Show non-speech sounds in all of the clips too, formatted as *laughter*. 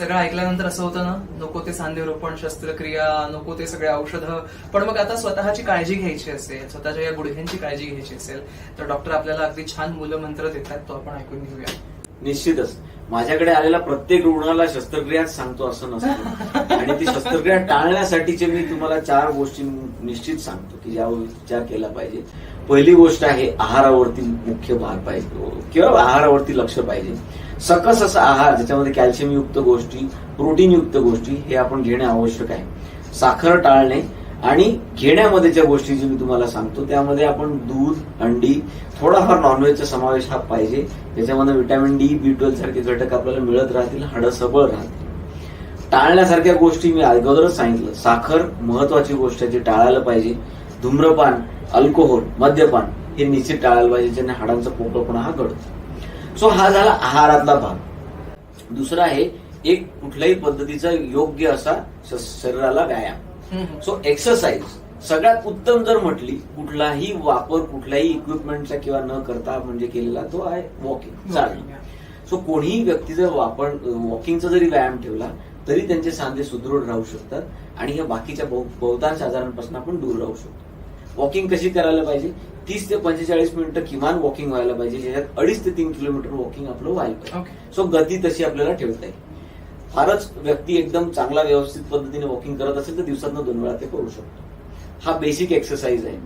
सगळं ऐकल्यानंतर असं होतं ना नको ते सांधेरोपण शस्त्रक्रिया नको ते सगळे औषधं. पण मग आता स्वतःची काळजी घ्यायची असेल स्वतःच्या या गुडघ्यांची काळजी घ्यायची असेल तर डॉक्टर आपल्याला अगदी छान मूलमंत्र देतात तो आपण ऐकून घेऊया. निश्चितच. माझ्याकडे आलेल्या प्रत्येक रुग्णाला शस्त्रक्रियाच सांगतो असं नसतं. आणि ती शस्त्रक्रिया टाळण्यासाठीचे मी तुम्हाला चार गोष्टी निश्चित सांगतो की ज्यावर विचार केला पाहिजे. पहिली गोष्ट आहे आहारावरती मुख्य भार पाहिजे. किंवा आहारावरती लक्ष पाहिजे. सकस असा आहार ज्याच्यामध्ये कॅल्शियम युक्त गोष्टी प्रोटीन युक्त गोष्टी हे आपण घेणे आवश्यक आहे. साखर टाळणे आणि घेण्यामध्ये ज्या गोष्टी जी मी तुम्हाला सांगतो त्यामध्ये आपण दूध अंडी थोडाफार नॉनव्हेजचा समावेश हा पाहिजे. त्याच्यामध्ये व्हिटॅमिन डी बी ट्वेल्व सारखे घटक आपल्याला मिळत राहतील हाडं सबळ राहतील. टाळण्यासारख्या गोष्टी मी अगोदरच सांगितलं. साखर महत्वाची गोष्ट आहे जी टाळायला पाहिजे. धूम्रपान अल्कोहोल मद्यपान हे निश्चित टाळायला पाहिजे ज्याने हाडांचा पोकळपणा हा घडतो. सो हा झाला आहारातला भाग. दुसरा आहे एक कुठल्याही पद्धतीचा योग्य असा शरीराला व्यायाम. सो एक्सरसाइज सगळ्यात उत्तम जर म्हटली कुठलाही वापर कुठल्याही इक्विपमेंटचा किंवा न करता म्हणजे केलेला तो आहे वॉकिंग चालणं. सो कोणीही व्यक्ती जर वापर वॉकिंगचा जरी व्यायाम ठेवला तरी त्यांचे सांधे सुदृढ राहू शकतात आणि ह्या बाकीच्या बहु- बहुतांश आजारांपासून आपण दूर राहू शकतो. वॉकिंग कशी करायला पाहिजे? तीस ते पंचेचाळीस मिनिटं किमान वॉकिंग व्हायला पाहिजे ज्याच्यात अडीच ते तीन किलोमीटर वॉकिंग आपलं व्हायला पाहिजे. सो गती तशी आपल्याला ठेवता येईल. फारच व्यक्ती एकदम चांगला व्यवस्थित पद्धतीने वॉकिंग करत असेल तर दिवसातनं दोन वेळा ते करू शकतो. हा बेसिक एक्सरसाइज आहे.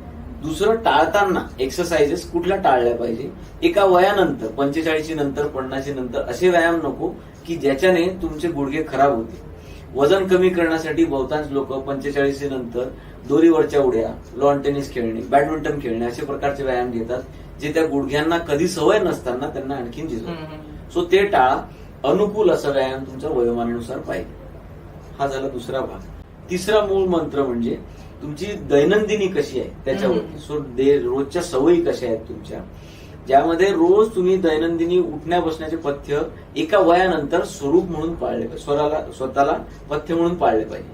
दुसरं टाळताना एक्सरसाइजेस कुठल्या टाळल्या पाहिजे? एका वयानंतर पंचेचाळीशी नंतर पन्नाशी नंतर असे व्यायाम नको की ज्याच्याने तुमचे गुडघे खराब होते वजन कमी करण्यासाठी बहुतांश लोक पंचेचाळीशी नंतर दोरीवरच्या उड्या लॉन टेनिस खेळणे बॅडमिंटन खेळणे असे प्रकारचे व्यायाम घेतात जे त्या गुडघ्यांना कधी सवय नसताना त्यांना आणखीन झिजवतात सो ते टाळा. अनुकूल असा व्यायाम तुमच्या वयोमानानुसार पाहिजे. हा झाला दुसरा भाग. तिसरा मूळ मंत्र म्हणजे तुमची दैनंदिनी कशी आहे? त्याच्यावरती. सो रोजच्या सवयी कशा आहेत तुमच्या? ज्यामध्ये रोज तुम्ही दैनंदिनी उठण्या बसण्याचे पथ्य एका वयानंतर स्वरूप म्हणून पाळले पाहिजे. स्वराला स्वतःला पथ्य म्हणून पाळले पाहिजे.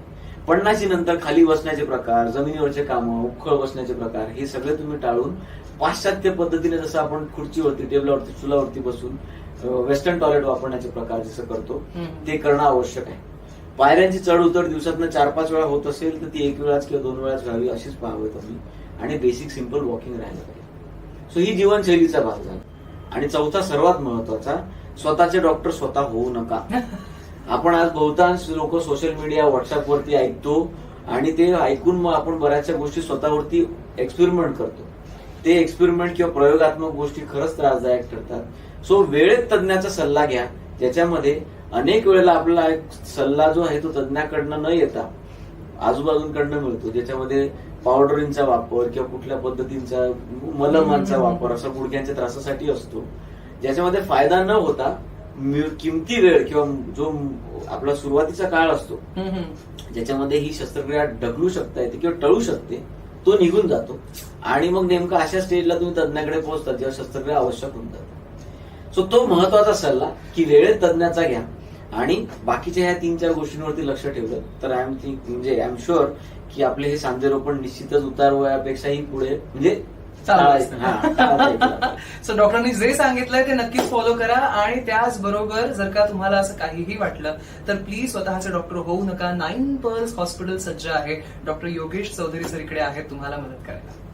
पन्नाशी नंतर खाली बसण्याचे प्रकार जमिनीवरचे कामं उखळ बसण्याचे प्रकार हे सगळे तुम्ही टाळून पाश्चात्य पद्धतीने जसं आपण खुर्चीवरती टेबलावरती चुलावरती बसून वेस्टर्न टॉयलेट वापरण्याचे प्रकार जसं करतो ते करणं आवश्यक आहे. पायऱ्यांची चढ उतर दिवसातनं चार पाच वेळा होत असेल तर ती एक वेळाच किंवा दोन वेळाच व्हावी अशीच पाहावी तुम्ही. आणि बेसिक सिंपल वॉकिंग राहायला पाहिजे. सो ही जीवनशैलीचा भाग झाला. आणि चौथा सर्वात महत्त्वाचा स्वतःचे डॉक्टर स्वतः होऊ नका. *laughs* आपण आज बहुतांश लोक सोशल मीडिया व्हॉट्सअपवरती ऐकतो आणि ते ऐकून मग आपण बऱ्याचशा गोष्टी स्वतःवरती एक्सपेरिमेंट करतो. ते एक्सपेरिमेंट किंवा प्रयोगात्मक गोष्टी खरंच त्रासदायक ठरतात. सो वेळेत तज्ज्ञाचा सल्ला घ्या. ज्याच्यामध्ये अनेक वेळेला आपला एक सल्ला जो आहे तो तज्ज्ञाकडनं न येता आजूबाजूंकडनं मिळतो ज्याच्यामध्ये पावडरींचा वापर किंवा कुठल्या पद्धतींचा मलमांचा वापर असा गुडघ्यांच्या त्रासासाठी असतो. ज्याच्यामध्ये फायदा न होता किमती वेळ किंवा जो आपला सुरुवातीचा काळ असतो ज्याच्यामध्ये ही शस्त्रक्रिया ढकलू शकता येते किंवा टळू शकते तो निघून जातो. आणि मग नेमका अशा स्टेजला तुम्ही तज्ञाकडे पोहोचतात जेव्हा शस्त्रक्रिया आवश्यक होऊन जाते. सो तो महत्त्वाचा सल्ला की वेळेत तज्ञाचा घ्या. आणि बाकीच्या ह्या तीन चार गोष्टींवरती लक्ष ठेवलं तर आय एम थिंक म्हणजे आय एम शुअर की आपले हे सांधेरोपण निश्चितच उतार वयापेक्षाही पुढे म्हणजे. सो डॉक्टरांनी *laughs* जे सांगितलंय ते नक्कीच फॉलो करा आणि त्याचबरोबर जर का तुम्हाला असं काहीही वाटलं तर प्लीज स्वतःचे डॉक्टर होऊ नका. नाईन पर्ल्स हॉस्पिटल सज्ज आहे. डॉक्टर योगेश चौधरी सर इकडे आहेत. तुम्हाला मदत करायला.